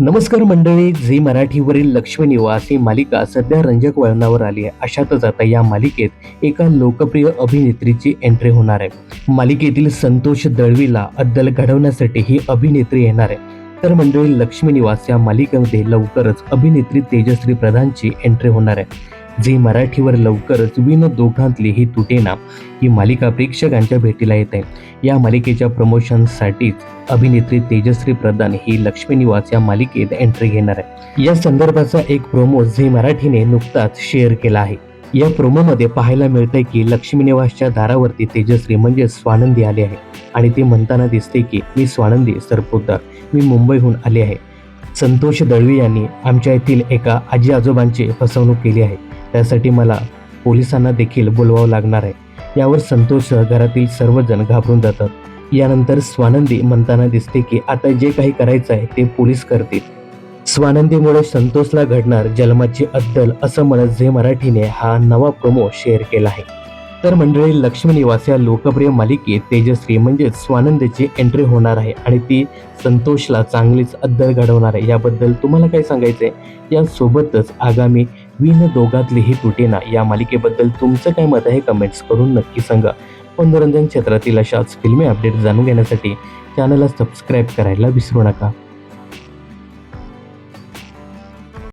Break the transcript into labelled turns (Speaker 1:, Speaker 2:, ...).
Speaker 1: नमस्कार मंडळी झी मराठीवरील लक्ष्मी निवास ही मालिका सध्या रंजक वळणावर आली आहे. अशातच आता या मालिकेत एका लोकप्रिय अभिनेत्रीची एंट्री होणार आहे. मालिकेतील संतोष दळवीला अद्दल घडवण्यासाठी ही अभिनेत्री येणार आहे. तर मंडळी लक्ष्मी निवास या मालिकेमध्ये लवकरच अभिनेत्री तेजश्री प्रधानची एंट्री होणार आहे. झी मराठीवर लवकरच विन दोघांतली ही तुटेना ही मालिका प्रेक्षकांच्या भेटीला येत. आहे या मालिकेच्या प्रमोशनसाठीच अभिनेत्री तेजश्री प्रधान ही लक्ष्मी निवास या मालिकेत एंट्री घेणार आहे. या संदर्भाचा एक प्रोमो झी मराठीने नुकताच शेअर केला आहे. या प्रोमोमध्ये पाहायला मिळतंय की लक्ष्मी निवासच्या दारावरती तेजश्री म्हणजे स्वानंदी आली आहे. आणि ते म्हणताना दिसते की मी स्वानंदी सरपोतदार. मी मुंबईहून आले आहे. संतोष दळवी यांनी आमच्या येथील एका आजी आजोबांची फसवणूक केली आहे. त्यासाठी मला पोलिसांना देखील बोलवावं लागणार आहे. यावर संतोष घरातील सर्वजण घाबरून जातात. यानंतर स्वानंदी म्हणताना दिसते की आता जे काही करायचं आहे ते पोलीस करतील. स्वानंदीमुळे संतोषला घडणार जन्माची अद्दल असं म्हणत झे मराठीने हा नवा प्रोमो शेअर केला आहे. तर मंडळी लक्ष्मी निवास या लोकप्रिय मालिकेत तेजश्री म्हणजेच स्वानंदीची एंट्री होणार आहे आणि ती संतोषला चांगलीच अद्दल घडवणार आहे. याबद्दल तुम्हाला काय सांगायचंय? यासोबतच आगामी विन दोघातलीही तुटेना या मालिकेबद्दल तुमचं काय मत आहे? कमेंट्स करून नक्की सांगा. मनोरंजन क्षेत्रातील अशाच फिल्मी अपडेट जाणून घेण्यासाठी चॅनलला सबस्क्राईब करायला विसरू नका.